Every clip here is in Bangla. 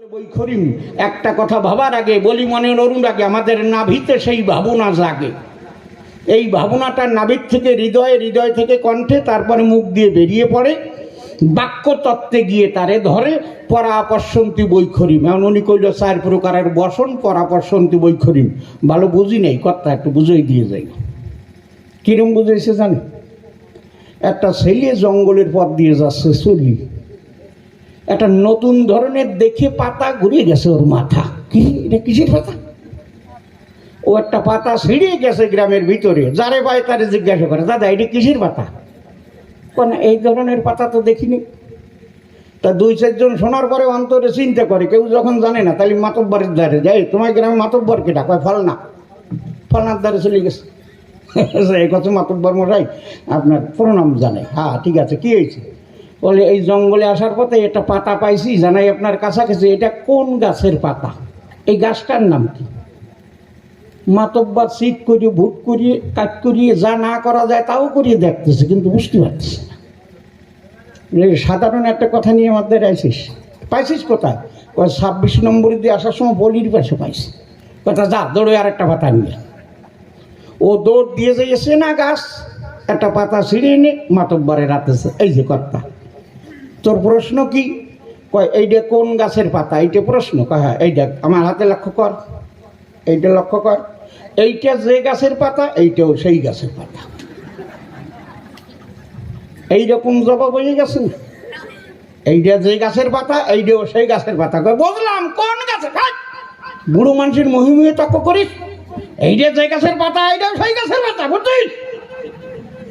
বৈখরিম একটা কথা ভাবার আগে, বলি মনে নরুন আগে আমাদের নাভিতে সেই ভাবনা জাগে। এই ভাবনাটা নাভির থেকে হৃদয়ে, হৃদয় থেকে কণ্ঠে, তারপরে মুখ দিয়ে বেরিয়ে পড়ে বাক্য তত্ত্বে গিয়ে তারে ধরে পরাপর্শন্তি বৈখরিম এমন উনি কইল চার প্রকারের বসন পরাপর্শন্তি বৈখরিম ভালো বুঝি নেই, কথা একটু বুঝিয়ে দিয়ে যাই। কিরম বুঝেছে জানে? একটা ছেলে জঙ্গলের পথ দিয়ে যাচ্ছে চলি একটা নতুন ধরনের দেখে পাতা ঘুরিয়ে গেছে ওর মাথা। কি? এটা কিসের পাতা? ও একটা পাতা ছিঁড়িয়ে গেছে গ্রামের ভিতরে। যারে পায় তারে জিজ্ঞাসা করে, দাদা, এটা কিসের পাতা? কোন এই ধরনের পাতা তো দেখিনি। তা দুই চারজন শোনার পরে অন্তরে চিন্তা করে, কেউ যখন জানে না, তাহলে মাতব্বরের দ্বারে যাই তোমার গ্রামে মাতব্বর কেটা? কয়, ফলনা। ফলনার দ্বারে চলে গেছে। এই কথা মাতব্বর মশাই আপনার প্রণাম জানাই হ্যাঁ ঠিক আছে, কি হয়েছে? বলে, এই জঙ্গলে আসার পথে একটা পাতা পাইছি, জানাই আপনার কাছাকাছি। এটা কোন গাছের পাতা? এই গাছটার নাম কি? মাতব্বার শীত করিয়ে ভুট করিয়ে কাট করিয়ে, যা না করা যায় তাও করিয়ে দেখতেছে, কিন্তু বুঝতে পারতেছে না। সাধারণ একটা কথা নিয়ে আমাদের আইসিস। পাইছিস কোথায়? ওই ছাব্বিশ নম্বর দিয়ে আসার সময় বলির পাশে পাইছি। কথা যা, দৌড়ে আর একটা পাতা নিয়ে ও দৌড় দিয়ে যাইছে না গাছ, একটা পাতা ছিঁড়িয়ে নে মাতব্বরে রাতেছে এই যে কর্তা। তোর প্রশ্ন কি? কয় এইটা কোন গাছের পাতা? এইটা প্রশ্ন। কয় হ্যাঁ এইটা আমার হাতে লক্ষ্য কর। এইটা লক্ষ্য কর। এইটা যে গাছের পাতা, এইটাও সেই গাছের পাতা। এইরকম জবাব হয়ে গেছে এইটা যে গাছের পাতা এইটাও সেই গাছের পাতা। কয়, বুঝলাম, কোন গাছে! বুড়ো মানুষের মহিমীয় তক্ক করিস। এইটা যে গাছের পাতা এইটাও সেই গাছের পাতা, বুঝছিস?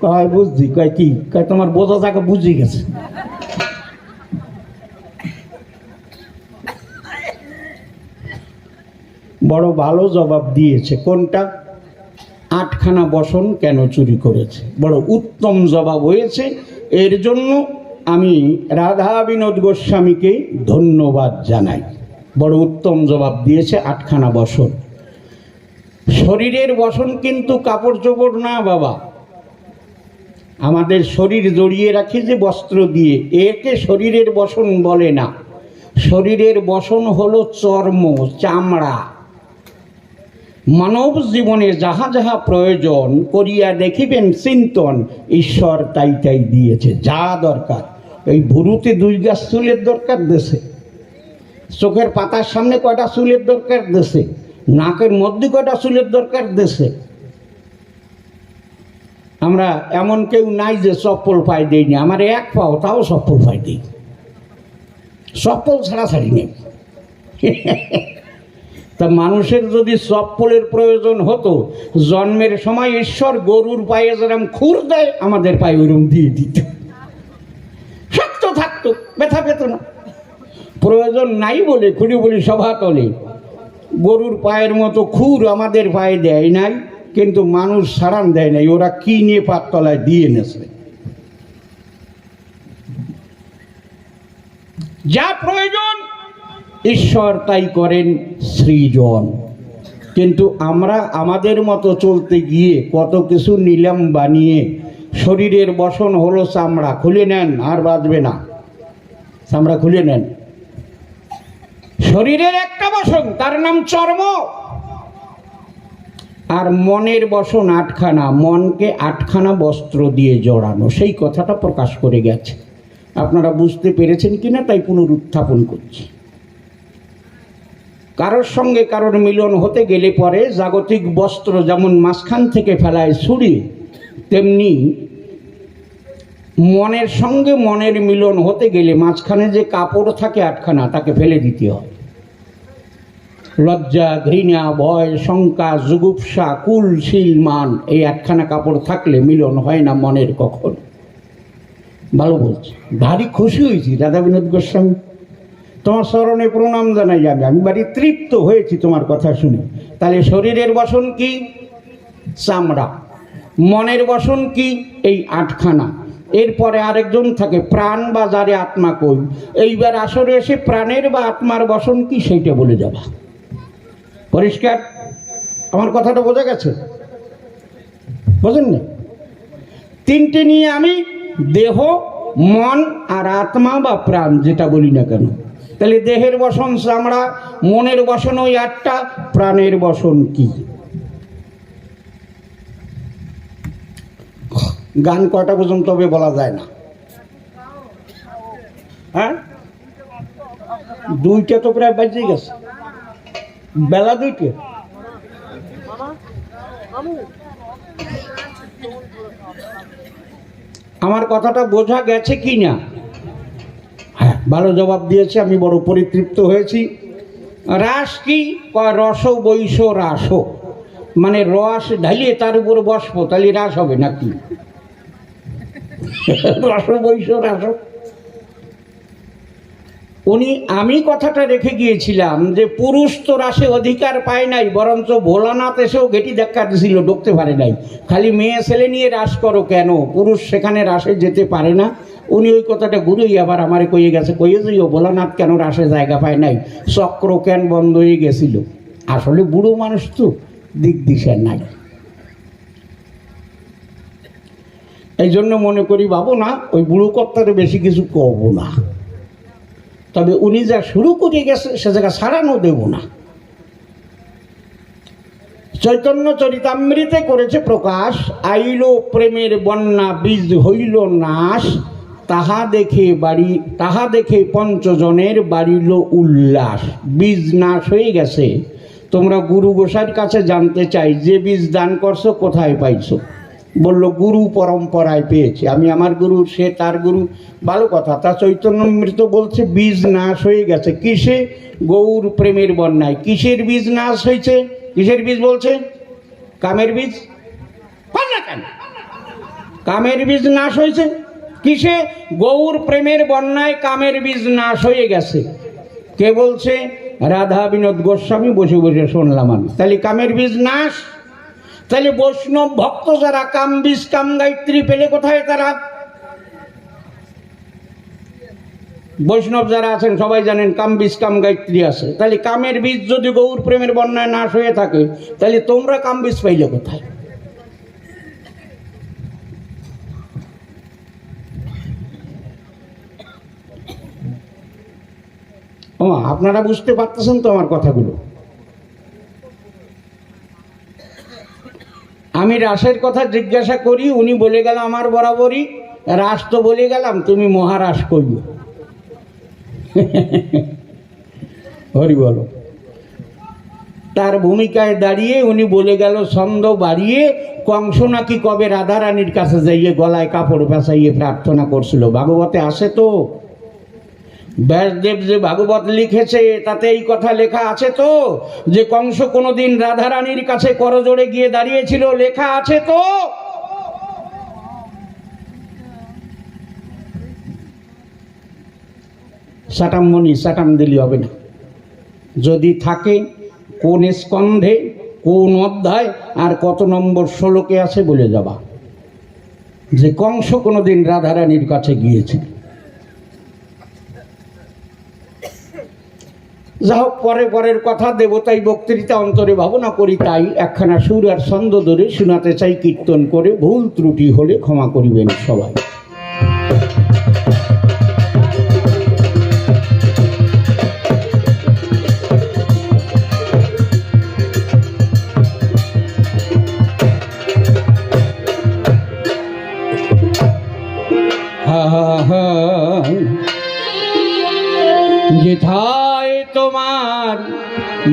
কয়, বুঝছি। কয়, কি? কয়, তোমার বোঝা যাকে বুঝে গেছে। বড় ভালো জবাব দিয়েছে। কোনটা? আটখানা বসন কেন চুরি করেছে? বড় উত্তম জবাব হয়েছে। এর জন্য আমি রাধা বিনোদ গোস্বামীকে ধন্যবাদ জানাই। বড় উত্তম জবাব দিয়েছে আটখানা বসন। শরীরের বসন কিন্তু কাপড় চোপড় না, বাবা। আমাদের শরীর জড়িয়ে রাখে যে বস্ত্র দিয়ে, একে শরীরের বসন বলে না। শরীরের বসন হলো চর্ম, চামড়া। মানব জীবনে যাহা যাহা প্রয়োজন করিয়া দেখিবেন চিন্তন, ঈশ্বর তাই তাই দিয়েছে, যা দরকার। এই ভুরুতে দুই গাছ চুলের দরকার দেশে, চোখের পাতার সামনে কয়টা চুলের দরকার দেশে, নাকের মধ্যে কয়টা চুলের দরকার দেশে। আমরা এমন কেউ নাই যে চপ্পল পাই দেইনি আমার এক পাও তাও চপ্পল পাই দিই চপ্পল ছাড়া ছাড়ি নেই। তা মানুষের যদি চপ্পলের প্রয়োজন হতো, জন্মের সময় ঈশ্বর গরুর পায়ে যেরকম খুর দেয়, আমাদের পায়ে ওরম দিয়ে দিত। শক্ত থাকতো, ব্যথা পেত না। প্রয়োজন নাই বলে খুঁড়ি বলি সভা তলে। গরুর পায়ের মতো খুর আমাদের পায়ে দেয় নাই, কিন্তু মানুষ সারান দেয় নাই, ওরা কি নিয়ে পাততলায় দিয়ে নেছে? যা প্রয়োজন ঈশ্বর তাই করেন সৃজন। কিন্তু আমরা আমাদের মতো চলতে গিয়ে কত কিছু নিলাম বানিয়ে শরীরের বসন হলো চামড়া, খুলে নেন, আর বাঁচবে না। চামড়া খুলে নেন। শরীরের একটা বসন, তার নাম চর্ম। আর মনের বসন আটখানা, মনকে আটখানা বস্ত্র দিয়ে জড়ানো, সেই কথাটা প্রকাশ করে গেছে। আপনারা বুঝতে পেরেছেন কিনা, তাই পুনরুত্থাপন করছি। কারোর সঙ্গে কারোর মিলন হতে গেলে পরে জাগতিক বস্ত্র যেমন মাঝখান থেকে ফেলায় ছুরি, তেমনি মনের সঙ্গে মনের মিলন হতে গেলে মাঝখানে যে কাপড় থাকে আটখানা, তাকে ফেলে দিতে হয়। লজ্জা, ঘৃণা, ভয়, শঙ্কা, জুগুপসা, কুল, শিল, মান, এই একখানা কাপড় থাকলে মিলন হয় না মনের কখন। ভালো বলছি। ভারী খুশি হয়েছি দাদা বিনোদ গোস্বামী। তোমার স্মরণে প্রণাম জানাই যাবে আমি বাড়ি তৃপ্ত হয়েছি তোমার কথা শুনে। তাহলে শরীরের বসন কি? চামড়া। মনের বসন কি? এই আটখানা। এরপরে আরেকজন থাকে, প্রাণ বা যারে আত্মা কই? এইবার আসরে এসে প্রাণের বা আত্মার বসন কি সেইটা বলে যাবা। পরিষ্কার? আমার কথাটা বোঝা গেছে? বোঝেন না তিনটে নিয়ে আমি দেহ, মন আর আত্মা বা প্রাণ, যেটা বলি না কেন? তাহলে দেহের বসন চামড়া, মনের বসন ওই আটটা, প্রাণের বসন কি? গান কটা পর্যন্ত হবে বলা যায় না। হ্যাঁ? দুইটা তো প্রায় বাজে গেছে। বেলা দুইটা। আমার কথাটা বোঝা গেছে কি না ভালো জবাব দিয়েছে, আমি বড় পরিতৃপ্ত হয়েছি। রাস কি? রস বৈশ রাস। মানে রস ঢালিয়ে তার উপর বসবো, তাহলে রাস হবে নাকি? রস বৈশ রাস। উনি, আমি কথাটা রেখে গিয়েছিলাম যে পুরুষ তো রাসে অধিকার পায় নাই, বরঞ্চ ভোলানাথ এসেও গেটি দেখা দিছিল, ঢুকতে পারে নাই। খালি মেয়ে ছেলে নিয়ে রাস করো কেন? পুরুষ সেখানে রাসে যেতে পারে না। উনি ওই কথাটা ঘুরেই আবার আমারে কইয়ে গেছে, কইয়ে ও ভোলানাথ কেন রাসে জায়গা পায় নাই? চক্র কেন বন্ধ হয়ে গেছিল? আসলে বুড়ো মানুষ তো দিক দিশা নাই। এই জন্য মনে করি, বাবু না, ওই বুড়ো কর্তারে বেশি কিছু কব না। তবে উনি যা শুরু করে গেছে, সে জায়গা সারানো দেব না। চৈতন্য চরিতামৃতে করেছে প্রকাশ, আইল প্রেমের বন্যা, বীজ হইল নাশ। তাহা দেখে বাড়ি, তাহা দেখে পঞ্চজনের বাড়িল উল্লাস। বীজ নাশ হয়ে গেছে। তোমরা গুরু গোসাইর কাছে জানতে চাই, যে বীজ দান করছ, কোথায় পাইছো? বলল, গুরু পরম্পরায় পেয়েছি। আমি আমার গুরু, সে তার গুরু। ভালো কথা, তা চৈতন্য মৃত বলছে, বীজ নাশ হয়ে গেছে। কিসে? গৌর প্রেমের বন্যায়। কিসের বীজ নাশ হয়েছে? কিসের বীজ বলছে? কামের বীজ? কামের বীজ নাশ হয়েছে? কিসে? গৌর প্রেমের বন্যায় কামের বীজ নাশ হয়ে গেছে। কে বলছে? রাধা বিনোদ গোস্বামী, বসে বসে শুনলাম আমি। তাহলে কামের বীজ নাশ? তাহলে বৈষ্ণব ভক্ত যারা কাম বীজ, কাম গায়ত্রী পেলে কোথায় তারা? বৈষ্ণব যারা আছেন, সবাই জানেন কাম বীজ, কাম গায়ত্রী আছে। তাহলে কামের বীজ যদি গৌর প্রেমের বন্যায় নাশ হয়ে থাকে, তাহলে তোমরা কাম বীজ পাইলে কোথায়? ও আপনারা বুঝতে পারতেছেন তো আমার কথাগুলো? আমি রাসের কথা জিজ্ঞাসা করি, উনি বলে গেল আমার বরাবরই, রাস তো বলে গেলাম, তুমি মহারাস করবে হরি বলো। তার ভূমিকায় দাঁড়িয়ে উনি বলে গেল, ছন্দ বাড়িয়ে, কংস নাকি কবে রাধারানীর কাছে যাইয়ে গলায় কাপড় পেঁচাইয়ে প্রার্থনা করছিল? ভাগবতে আসে তো? ব্যাসদেব যে ভাগবত লিখেছে, তাতে এই কথা লেখা আছে তো, যে কংস কোনোদিন রাধারানীর কাছে করজোড়ে গিয়ে দাঁড়িয়েছিল, লেখা আছে তো। সাটাম মনি, সাটাম দিলি হবে না। যদি থাকে, কোন স্কন্ধে, কোন অধ্যায়, আর কত নম্বর ষোলোকে আছে বলে যাবা। যে কংস কোনোদিন রাধারানীর কাছে গিয়েছিল। যা হোক পরে পরের কথা দেবতাই বক্তৃতা অন্তরে ভাবনা করি তাই একখানা সুর আর ছন্দ ধরে শোনাতে চাই কীর্তন করে ভুল ত্রুটি হলে ক্ষমা করিবেন সবাই।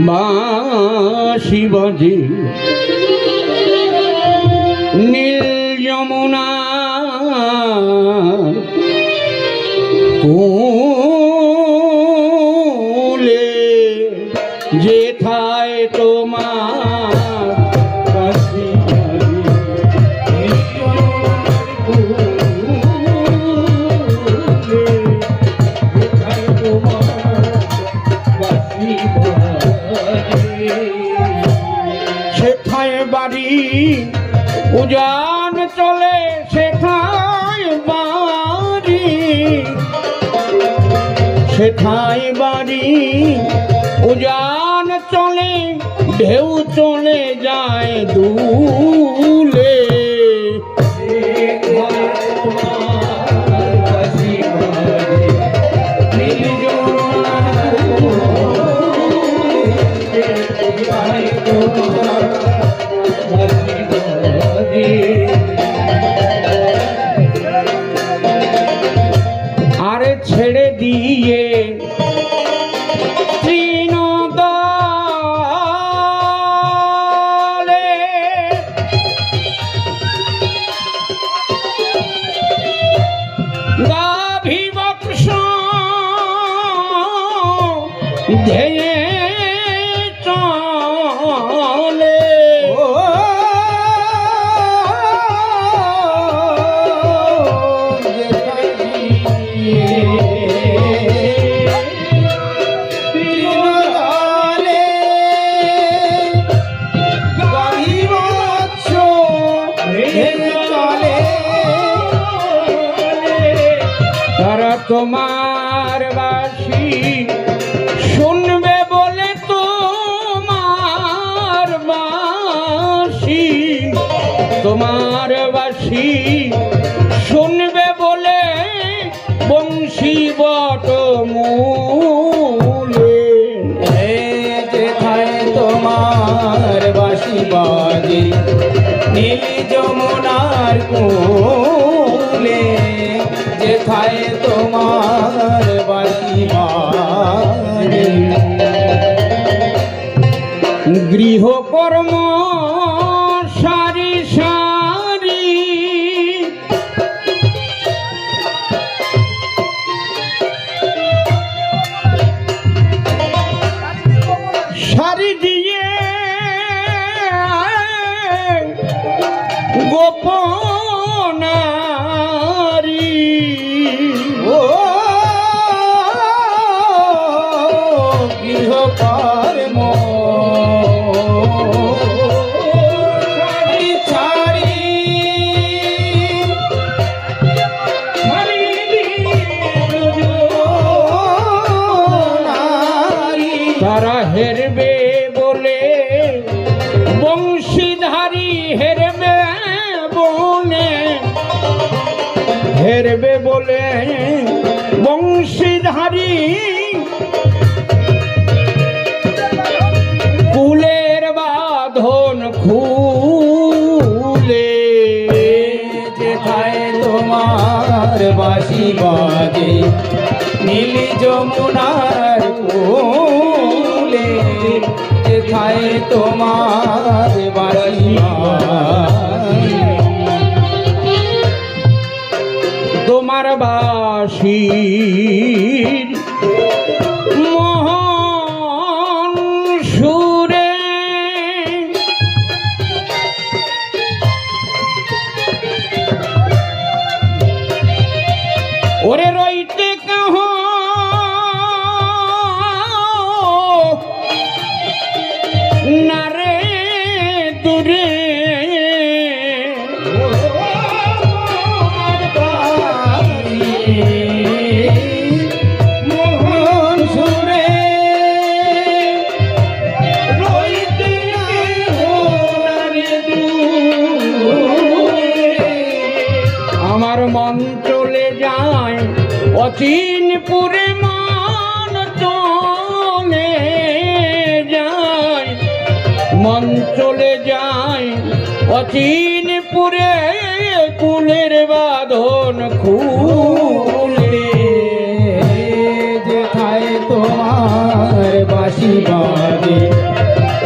বাঁশি বাজে নীল যমুনা। কুলে যেথায় তোমার উজান চলে শেখাই বাড়ি। শেখাই বাড়ি। উজান চলে ঢেউ চলে যায় দুলে। Oh, তোমার বাসি শুনবে বলে বংশী বট মূলে তোমার বাসি বাজে নীলি যমুনার কোলে। যেথায় তোমার বাসি বাজে। গৃহকর্ম তোমার বাসি বাজে। নীল যমুনার কোলে যেথায় তোমার বাসি তোমার বাসির দূরে আমার মন চলে যায় অচিনপুরে। অচিনপুরে কুলের বাঁধন খুলে। যেথায় তোমার বাসি বাজে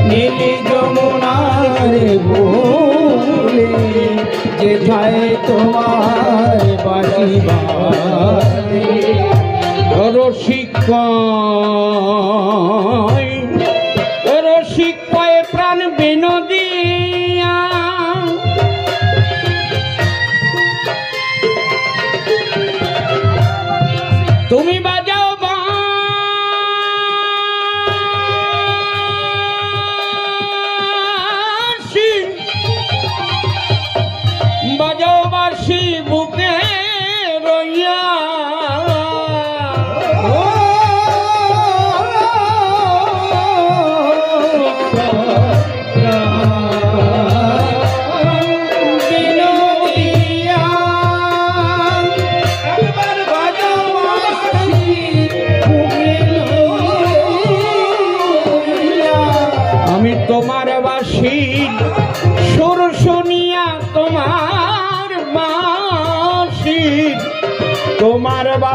নীলি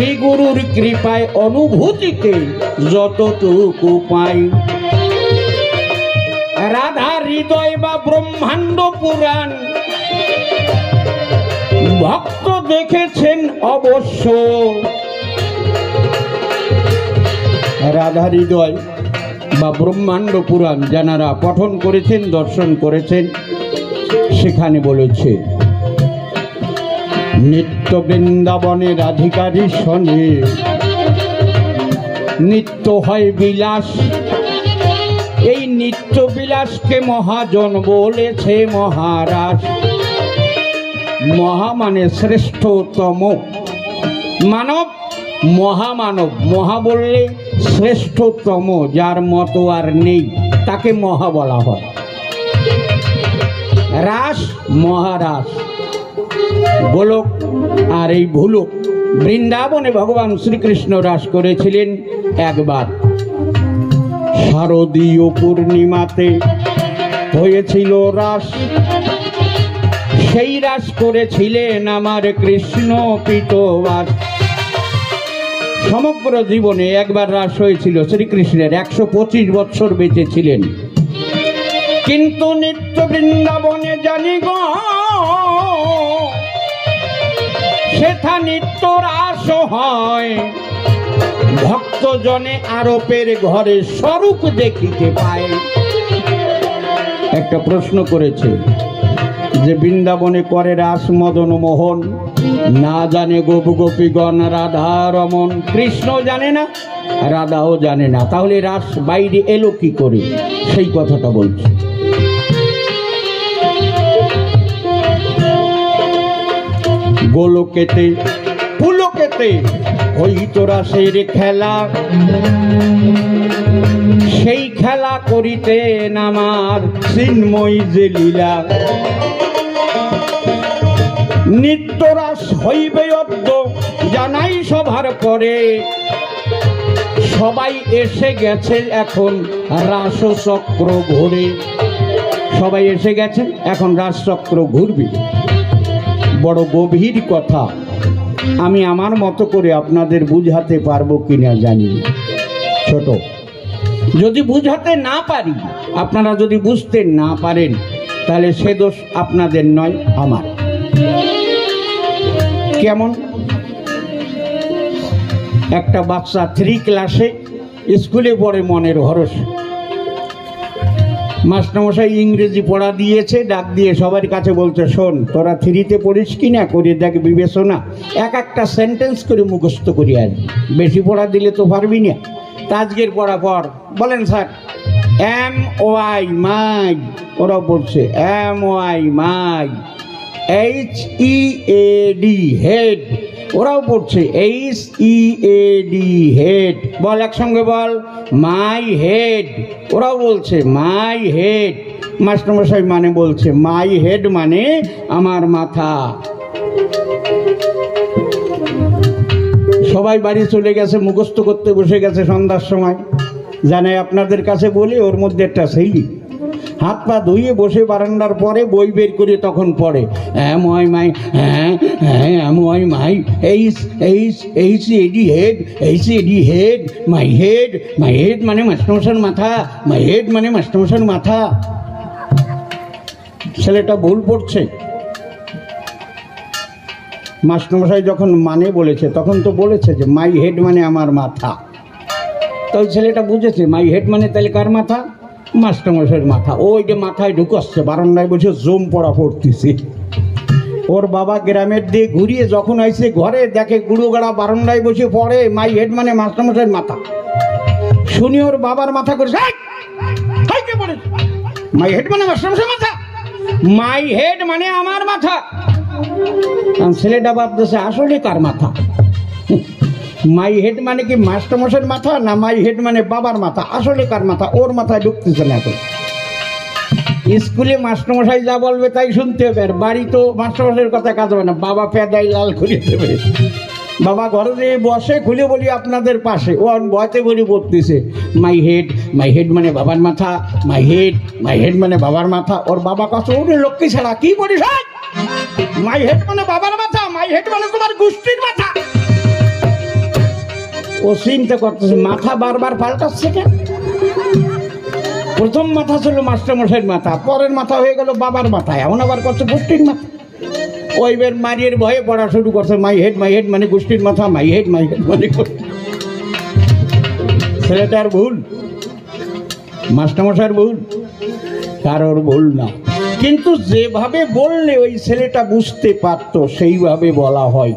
শ্রী গুরুর কৃপায়, অনুভূতিতে যতটুকু পাই। রাধা হৃদয় বা ব্রহ্মাণ্ড পুরাণ ভক্ত দেখেছেন অবশ্য। রাধা হৃদয় বা ব্রহ্মাণ্ড পুরাণ যারা পঠন করেছেন, দর্শন করেছেন, সেখানে বলেছে নিত্য বৃন্দাবনে রাধিকারী শনে। নিত্য হয় বিলাস। এই নিত্য বিলাসকে মহাজন বলেছে মহারাজ। মহা মানে শ্রেষ্ঠতম। মানব, মহামানব। মহা বললে শ্রেষ্ঠতম, যার মতো আর নেই, তাকে মহা বলা হয়। রাস, মহারাস। গোলক আর এই ভুলক বৃন্দাবনে ভগবান শ্রীকৃষ্ণ রাস করেছিলেন একবার। শারদীয় পূর্ণিমাতে হয়েছিল রাস। সেই রাস করেছিলেন আমার কৃষ্ণ পিতবাস সমগ্র জীবনে একবার রাস হয়েছিল শ্রীকৃষ্ণের, একশো পঁচিশ বৎসর বেঁচে ছিলেন। কিন্তু নিত্য বৃন্দাবনে জানি গো সেথা নিত্য রাস হয়। ভক্তজনে আরোপের ঘরে স্বরূপ দেখিতে পায়। একটা প্রশ্ন করেছে যে বৃন্দাবনে করে রাস মদন মোহন, না জানে গোপ গোপীগণ রাধা রমন। কৃষ্ণ জানে না, রাধাও জানে না। তাহলে রাস বাইরে এলো কি করে? সেই কথাটা বলছি। গোলকেতে পুলকেতে হইত রাসের খেলা। সেই খেলা করিতেন আমার চিন্ময় যে লীলা। নিত্যরাস হইবে অদ্য, জানাই সভার পরে। সবাই এসে গেছে এখন রাসচক্র ঘুরে। সবাই এসে গেছে, এখন রাসচক্র ঘুরবে। বড় গভীর কথা। আমি আমার মতো করে আপনাদের বুঝাতে পারব কিনা জানি। ছোট। যদি বুঝাতে না পারি, আপনারা যদি বুঝতে না পারেন, তাহলে সে দোষ আপনাদের নয়, আমার। কেমন? একটা বাচ্চা থ্রি ক্লাসে স্কুলে পড়ে মনের ভরসা মাস্টারমশাই ইংরেজি পড়া দিয়েছে, ডাক দিয়ে সবার কাছে বলছে, শোন, তোরা থ্রিতে পড়িস কি না? করে দেখ বিবেচনা। এক একটা সেন্টেন্স করে মুখস্থ করি আর বেশি পড়া দিলে তো পারবি না। তা আজকের পড়া পর বলেন স্যার, এম ওয়াই মাই। ওরা বলছে, M Y my. H E A D head. ওরাও পড়ছে H E A D head বল একসঙ্গে বল মাই হেড ওরাও বলছে মাই হেড মাস্টারমশাই মানে বলছে মাই হেড মানে আমার মাথা। সবাই বাড়ি চলে গেছে, মুখস্থ করতে বসে গেছে সন্ধ্যার সময়। জানাই আপনাদের কাছে বলি, ওর মধ্যে একটা শৈলী হাত পা ধুয়ে বসে বারান্দার পরে বই বের করে তখন পড়ে। হ্যাঁ ময় মাই হ্যাঁ হ্যাঁ এম ময় my, H H H E D head H E D head, my head my head মানে মাস্টারমশার মাথা, মাই হেড মানে মাস্টারমশার মাথা। ছেলেটা ভুল পড়ছে। মাস্টারমশাই যখন মানে বলেছে, তখন তো বলেছে যে, মাই হেড মানে আমার মাথা। তো ছেলেটা বুঝেছে, মাই হেড মানে তাহলে কার মাথা? মাস্টারমশাইয়ের মাথা। ওই যে মাথায় ঢুকাচ্ছে, বারান্দায় বসে জম পড়া পড়তেছে। ওর বাবা গ্রামের দিয়ে ঘুরিয়ে যখন আইসে ঘরে দেখে গুঁড়োগাড়া বারান্দায় বসে পড়ে, মাই হেড মানে মাস্টারমশাইয়ের মাথা। শুনি ওর বাবার মাথা করে মাই হেড মানে মাস্টারমশাইয়ের মাথা? মাই হেড মানে আমার মাথা। ছেলেটা ভাবতেছে, আসলে কার মাথা? মাই হেড মানে কি মাস্টারমশের মাথা না মাই হেড মানে বাবার মাথা? আসলে কার মাথা? ওর মাথায় ঢুকতেছে না এখন। স্কুলে মাস্টারমশাই যা বলবে তাই শুনতে হবে। আর বাড়ি তো মাস্টারমশাইয়ের কথা কাজ হবে না। বাবা প্যাদাই লাল খুলে দেবে। বাবা ঘরে বসে খুলে বলি আপনাদের পাশে। ও ভয়তে বলি পড়তেছে মাই হেড মাই হেড মানে বাবার মাথা, মাই হেড মাই হেড মানে বাবার মাথা। ওর বাবা কাছে ওরে লক্ষ্মী ছাড়া কি বলিস মাই হেড মানে বাবার মাথা, মাই হেড মানে তোমার গোষ্ঠীর মাথা। ও করতেছে, মাথা বারবার পাল্টাচ্ছে কেন? প্রথম মাথা ছিল মাস্টারমশাইয়ের মাথা, পরের মাথা হয়ে গেল বাবার মাথা এমন আবার করছে গোষ্ঠীর মাথা। ওই বের মারিয়ের ভয়ে পড়া শুরু করছে, মাই হেড মাই হেড মানে গোষ্ঠীর মাথা, মাই হেড মাই হেড মানে। ছেলেটার ভুল, মাস্টারমশাইয়ের ভুল, কারোর ভুল না। কিন্তু যেভাবে বললে ওই ছেলেটা বুঝতে পারতো, সেইভাবে বলা হয়